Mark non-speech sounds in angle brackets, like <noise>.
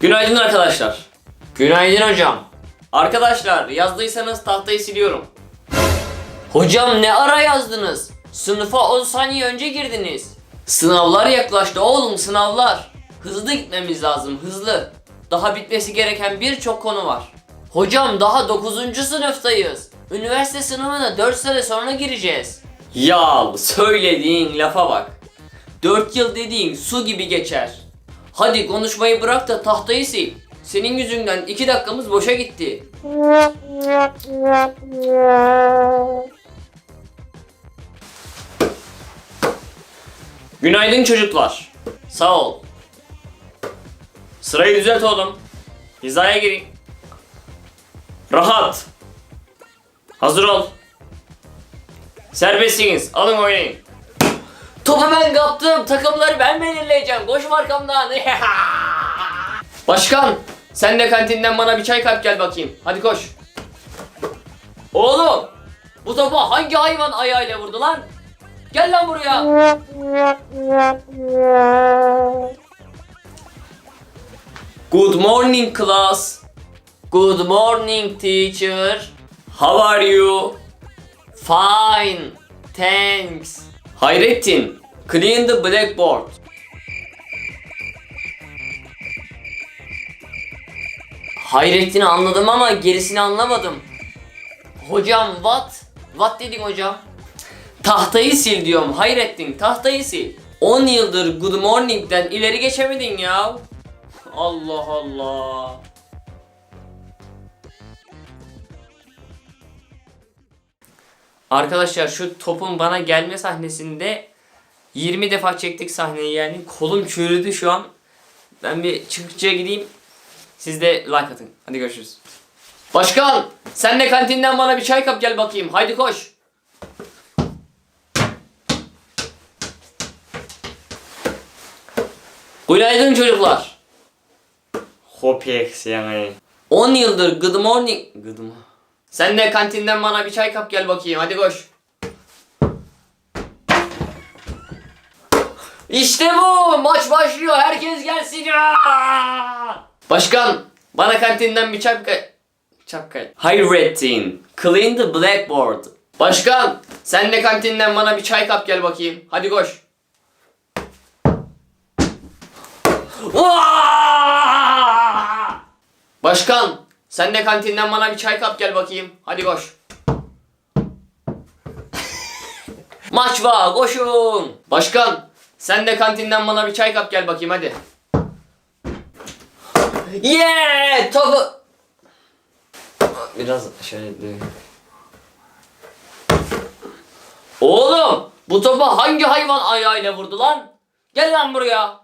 Günaydın arkadaşlar. Günaydın hocam. Arkadaşlar yazdıysanız tahtayı siliyorum. Hocam ne ara yazdınız? Sınıfa 10 saniye önce girdiniz. Sınavlar yaklaştı oğlum sınavlar. Hızlı gitmemiz lazım hızlı. Daha bitmesi gereken birçok konu var. Hocam daha 9. sınıftayız. Üniversite sınavına 4 sene sonra gireceğiz. Ya söylediğin lafa bak. 4 yıl dediğin su gibi geçer. Hadi konuşmayı bırak da tahtayı sil. Senin yüzünden 2 dakikamız boşa gitti. Günaydın çocuklar. Sağ ol. Sırayı düzelt oğlum. Hizaya girin. Rahat. Hazır ol. Serbestsiniz. Alın oynayın. Topu ben kaptım. Takımları ben belirleyeceğim. Koşma arkamdan. <laughs> Başkan, sen de kantinden bana bir çay kap gel bakayım. Hadi koş. Oğlum, bu topa hangi hayvan ayağıyla vurdu lan? Gel lan buraya. Good morning class. Good morning teacher. How are you? Fine. Thanks. Hayrettin, clean the blackboard. Hayrettin'i anladım ama gerisini anlamadım. Hocam what? What dedin hocam? Tahtayı sil diyorum Hayrettin tahtayı sil. 10 yıldır good morning'den ileri geçemedin ya. Allah Allah. Arkadaşlar şu topun bana gelme sahnesinde 20 defa çektik sahneyi yani. Kolum çürüdü şu an. Ben bir çıkıkçıya gideyim. Siz de like atın. Hadi görüşürüz. Başkan! Sen de kantinden bana bir çay kap gel bakayım. Haydi koş. Günaydın çocuklar. Hopex yani. 10 yıldır good morning... Good mo- Sen de kantinden bana bir çay kap gel bakayım. Hadi koş. İşte bu. Maç başlıyor. Herkes gelsin. ya. Başkan, bana kantinden bir çapka... Çapka... Hayrettin, clean the blackboard. Başkan, sen de kantinden bana bir çay kap gel bakayım. Hadi koş. Başkan, sen de kantinden bana bir çay kap gel bakayım. Hadi koş. <laughs> Maç var, koşun. Başkan, sen de kantinden bana bir çay kap gel bakayım hadi. Yeah! Topu... Biraz şöyle. Oğlum! Bu topa hangi hayvan ayağıyla vurdu lan? Gel lan buraya.